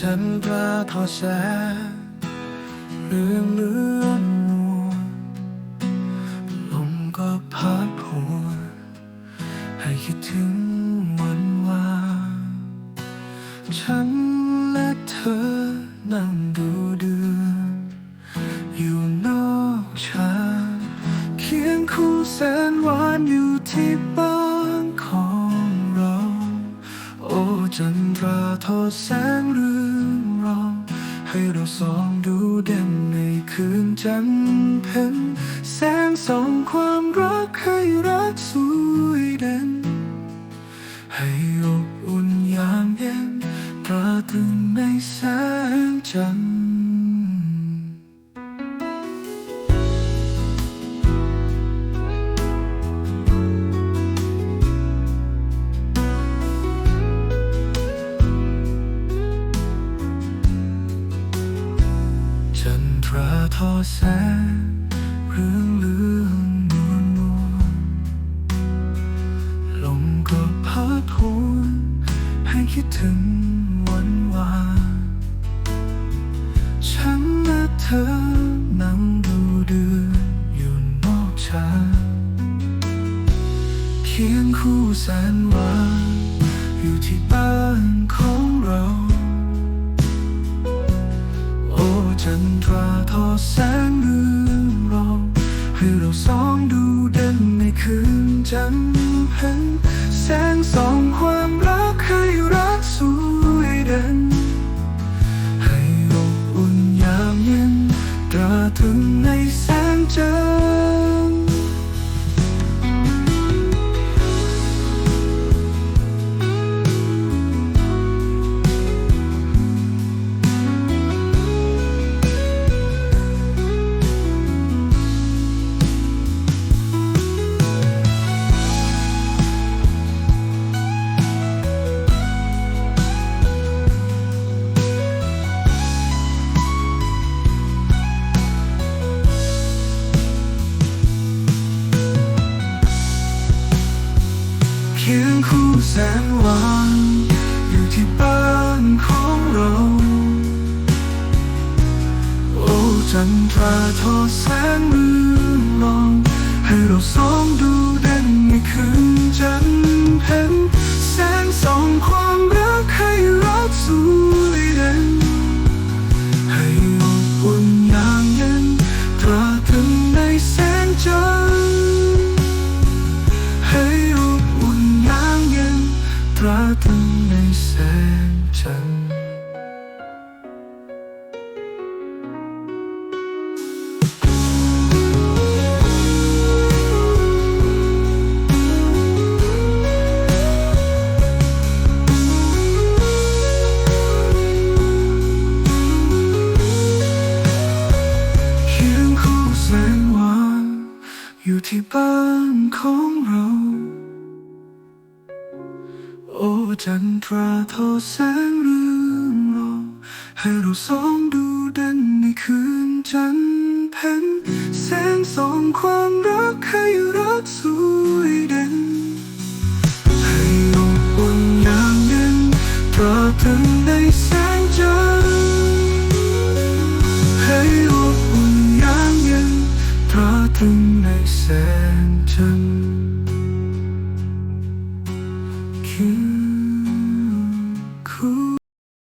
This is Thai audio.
จันทราทอแสงเรื่องเลือนมัวลมก็พัดหัว ให้คิดถึงวันวานฉันและเธอนั่งดูเดือนอยู่นอกชานเคียงคู่แสนหวานอยู่ที่บ้านของเรา โอ้จันทราทอแสงเรือ ให้เราสองดูเด่นในคืนจันทร์เพ็ญแสงส่องความรักให้รักสวยเด่น ให้อบอุ่นยามเย็นตราตรึงในแสงจันทร์ ทราทอแสงเรื่องเลืองนวลนวลลมก็พัดหวนให้คิดถึงวันวานฉันและเธอนั่งดูเดือนอยู่นอกชานเคียงคู่แสนหวานอยู่ที่บ้านของเรา นหัน จันทราทอแสงเรื บ้านของเรา โอ้จันทราทอแสงเรืองรอให้เราสองดูเด่นในคืนจันทร์เพ็ญแสงสองความรักให้รักสวยเด่นให้อบอุ่นอย่างเย็นตราตรึงในแสงจันทร์ให้อบอุ่นอย่างเย็นตราตรึงในแสง 真。